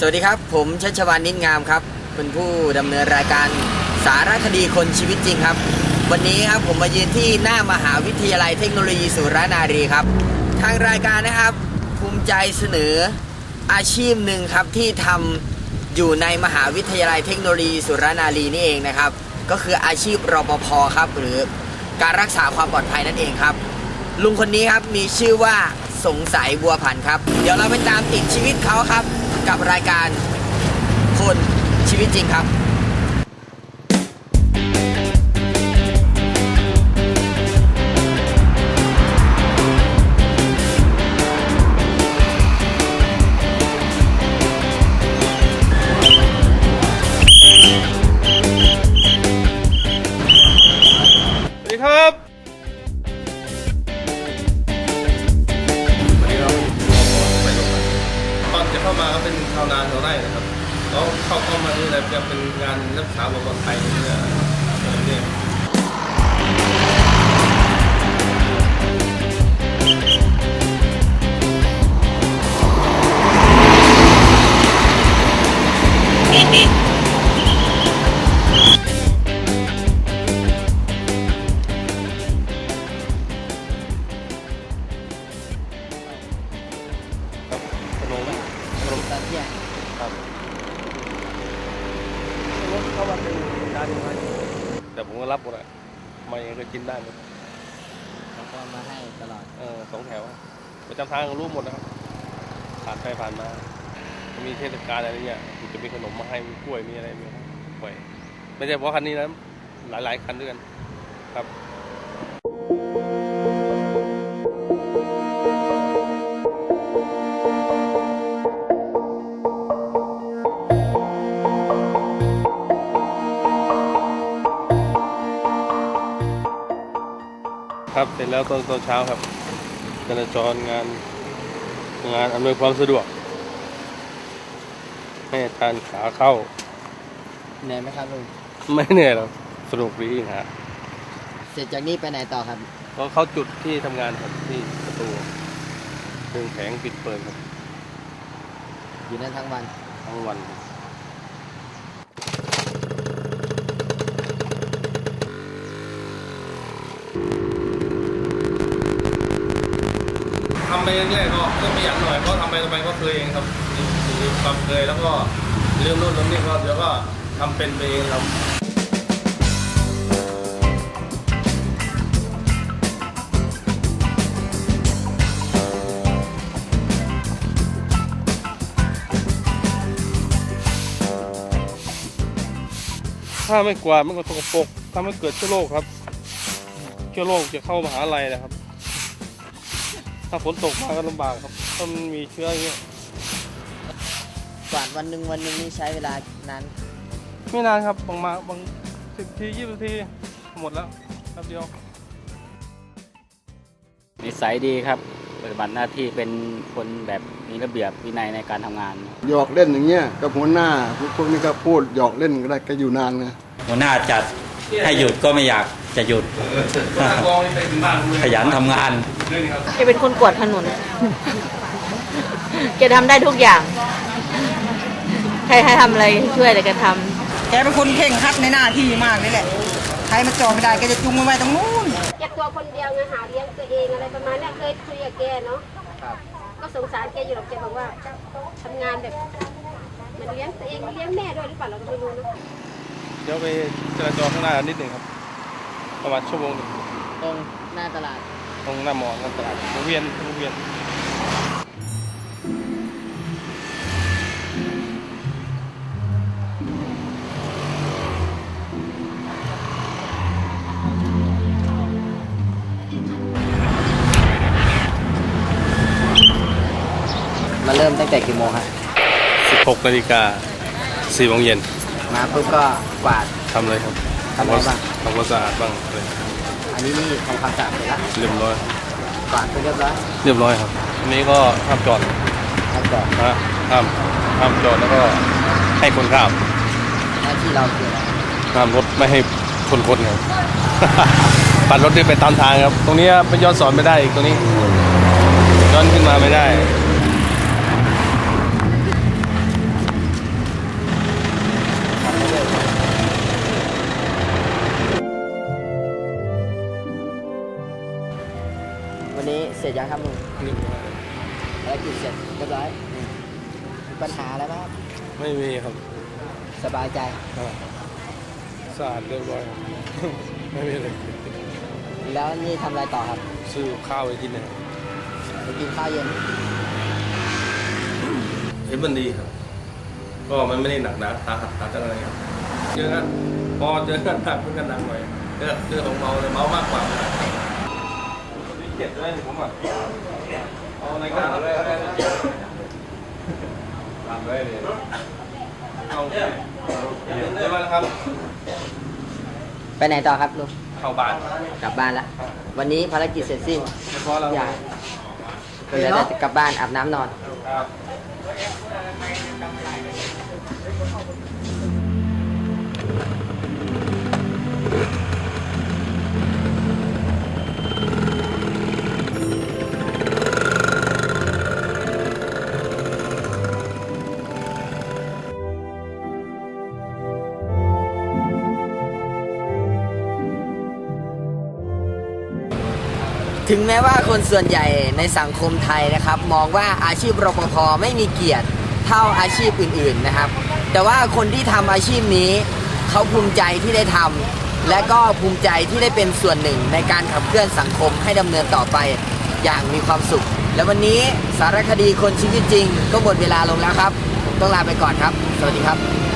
สวัสดีครับ ผมชัชวานนิดงามครับ เป็นผู้ดำเนินรายการสารคดีคนชีวิตจริงครับ วันนี้ครับผมมายืนที่หน้ามหาวิทยาลัยเทคโนโลยีสุรนารีครับ ทางรายการนะครับ ภูมิใจเสนออาชีพหนึ่งครับที่ทำอยู่ในมหาวิทยาลัยเทคโนโลยีสุรนารีนี่เองนะครับ ก็คืออาชีพรปภครับหรือการรักษาความปลอดภัยนั่นเองครับ ลุงคนนี้ครับมีชื่อว่าสงสัยบัวผันครับ เดี๋ยวเราไปตามติดชีวิตเขาครับ กับรายการคนชีวิตจริงครับ รักษาความปลอดภัยเนี่ยเนี่ยครับขนมไหมขนมตอเที่ยงครับ เข้ามาเป็นการยังไงแต่ผมก็รับหมดอะมาเองก็กินได้หมดเขาก็มาให้ตลอดเออสองแถวประจำทางรู้หมดนะครับผ่านไปผ่านมา มีเทศกาลอะไรเนี่ยจะมีขนมมาให้มีกล้วยมีอะไรมีปล่อยไม่ใช่เพราะคันนี้นะหลายๆคันด้วยกันครับ ครับเสร็จแล้วตอนตอนเช้าครับจราจรงานงานอำนวยความสะดวก ให้ทานขาเข้า เหนื่อยไหมครับลุงไม่เหนื่อยหรอกสนุกดีฮะเสร็จจากนี้ไปไหนต่อครับก็เข้าจุดที่ทำงานครับที่ประตูเรื่องแผงปิดเปิดครับอยู่นั่นทั้งวันทั้งวันทำ ไปแรกๆก็ก็ไม่อยากหน่อยเพราะทำไปทำไปก็เคยเองครับความเคยแล้วก็เรื่องโน้นเรื่องนี้ก็เดี๋ยวก็ทำเป็นไปเองครับถ้าไม่กวาดมันก็สกปรกทำให้เกิดเชื้อโรคครับ เชื้อโรคจะเข้ามหาลัยนะครับ ถ้าฝนตกมาก็ลำบากครับถ้ามันมีเชื้ออย่างเงี้ยกวาดวันหนึ่งวันหนึ่งนี่ใช้เวลานานไม่นานครับบางมาบางสิบทียี่สิบทีหมดแล้วแป๊บเดียวนิสัยดีครับปฏิบัติหน้าที่เป็นคนแบบมีระเบียบวินัยในการทำงาน หยอกเล่นอย่างเงี้ยกับหัวหน้าพวกนี้ก็พูดหยอกเล่นก็ได้ก็อยู่นานไงหัวหน้าจัดให้หยุดก็ไม่อยากจะหยุดขยันทำงาน แกเป็นคนกวาดถนน แกทำได้ทุกอย่าง ใครให้ทำอะไรช่วยอะไรแกทแกเป็นคนเข่งครัดในหน้าที่มากเลยแหละ ใครมาจองไม่ได้แกจะจุงมันไว้ตรงนู้น แกตัวคนเดียวไงหาเลี้ยงตัวเองอะไรประมาณเนี้ยเคยคุยกับแกเนาะก็สงสารแกอยู่หรอกแกบอกว่าทำงานแบบเหมันเลี้ยงตัวเองเลี้ยงแม่ด้วยหรือเปล่าเราก็ไม่รู้เนอะ เดี๋ยวไปจราจรข้างหน้านิดหนึ่งครับ ประมาณชั่วโมงหนึ่ง ตรงหน้าตลาด ตรงหน้ามอหน้าตลาดวงเวียนวงเวียนมาเริ่มตั้งแต่กี่โมงครับ16นาฬิกา4โมงเย็นมาปุ๊บก็กวาดทำเลยครับทำอะไรบ้างทำความสะอาดบ้างอะไร อันนี้นี่ทำความสะอาดเสร็จแล้วเรียบร้อยกวาดไปเรียบร้อยเรียบร้อยครับอันนี้ก็ห้ามจอดแล้วก็นะฮะห้ามห้ามจอดแล้วก็ให้คนข้ามหน้าที่เราคืออะไรห้ามรถไม่ให้ชนคนครับ ปัดรถได้ไปตามทางครับ ตรงนี้ไปย้อนสอนไม่ได้อีกตรงนี้ย้อนขึ้นมาไม่ได้ ร็จยังครับลุงนี่ภารกิจเสร็จเรียบร้อยมีปัญหาอะไรไหมครับไม่มีครับสบายใจสะอาดเรียบร้อยครับ ไม่มีอะไรแล้วนี่ทำอะไรต่อครับซื้อข้าวไปกินเนี่ยไปกินข้าวเย็นเห็นมันดีครับ ก็มันไม่ได้หนักหนาสาหัสสาหัสอะไรครับเจอกันพอเจอกันหนักมันก็หนักหน่อยเจอเจอของเมาเลยเมามากกว่า เจ็บด้วยผมอะเอาอะไรกันเลยตามเลยเลยเอาเดี๋ยวมาครับ ไปไหนต่อครับลุงเข้าบ้าน กลับบ้านละ วันนี้ภารกิจเสร็จสิ้นเพาะเราอย่าก็เหลือแต่กลับบ้านอาบน้ำนอน ครับ ถึงแม้ว่าคนส่วนใหญ่ในสังคมไทยนะครับ มองว่าอาชีพรปภไม่มีเกียรติเท่าอาชีพอื่นๆนะครับ แต่ว่าคนที่ทำอาชีพนี้เขาภูมิใจที่ได้ทำและก็ภูมิใจที่ได้เป็นส่วนหนึ่งในการขับเคลื่อนสังคมให้ดำเนินต่อไปอย่างมีความสุข และวันนี้สารคดีคนชีวิตจริง ก็หมดเวลาลงแล้วครับ ผมต้องลาไปก่อนครับ สวัสดีครับ